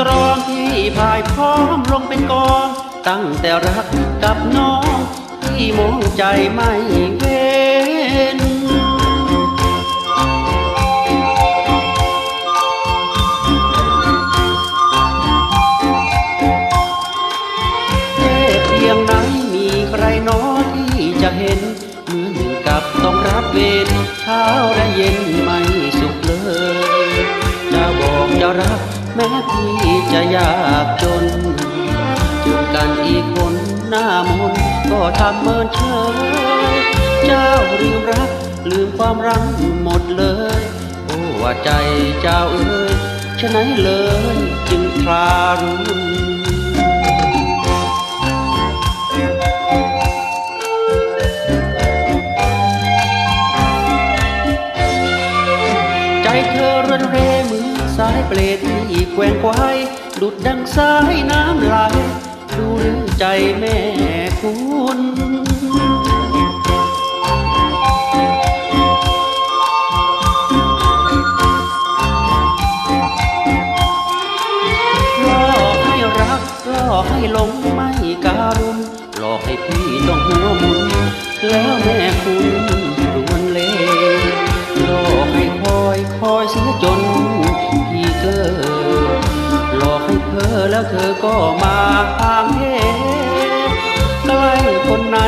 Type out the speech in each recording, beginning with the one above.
ตรองที่พายพร้อมลงเป็นกอง ตั้งแต่รักกับน้องที่มองใจไม่เว้นเทพเพียงไหนมีใครน้อที่จะเห็นเมือหนึ่งกับต้องรับเวรเช้าและเย็นไม่สุขเลยจะบอกจะรัก แม้พี่จะยากจนจุดกันอีกคนหน้ามนก็ทำเมินเฉยเจ้าลืมรักลืมความรักหมดเลย โอ้ว่าใจเจ้าเอ้ยฉะไหนเลยจึงทรารุ สายเปลที่แกว่งไกวดุดดังสายน้ำไหลดูรือใจแม่คุณหลอให้รักหลอให้หลงไม่การุณหลอกให้พี่ต้องหัวมุน แล้วแม่คุณ อกให้เธอแล้วเธอก็มาห่างเหใกล้คนไหน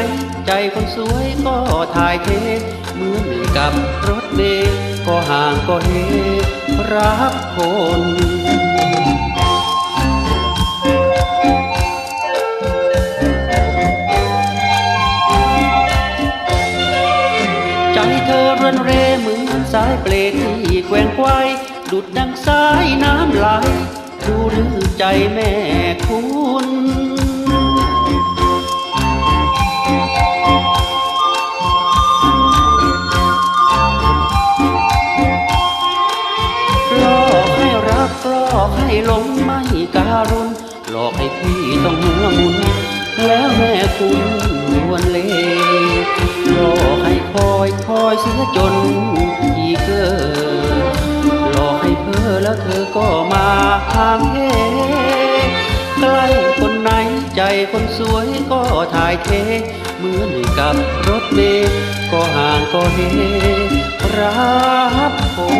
ใจคนสวยก็ถ่ายเทเหมือนกับรถเมล์ก็ห่างก็เฮรักคนใจเธอรวนเรเหมือนสายเปลที่แกว่งไกวดุดดังสายน้ำไหล ดูหรือใจแม่คุณหลอกให้รักหลอกให้หลงไม่การุณหลอกให้พี่ต้องหัวมุน แล้วแม่คุณวลเลหลอกให้คอยคอยเสียจนพี่เกิด แล้วเธอก็มาห่างเหใกล้คนไหนใจคนสวยก็ถ่ายเทเหมือนกับรถเมล์ก็ห่างก็เฮรับผม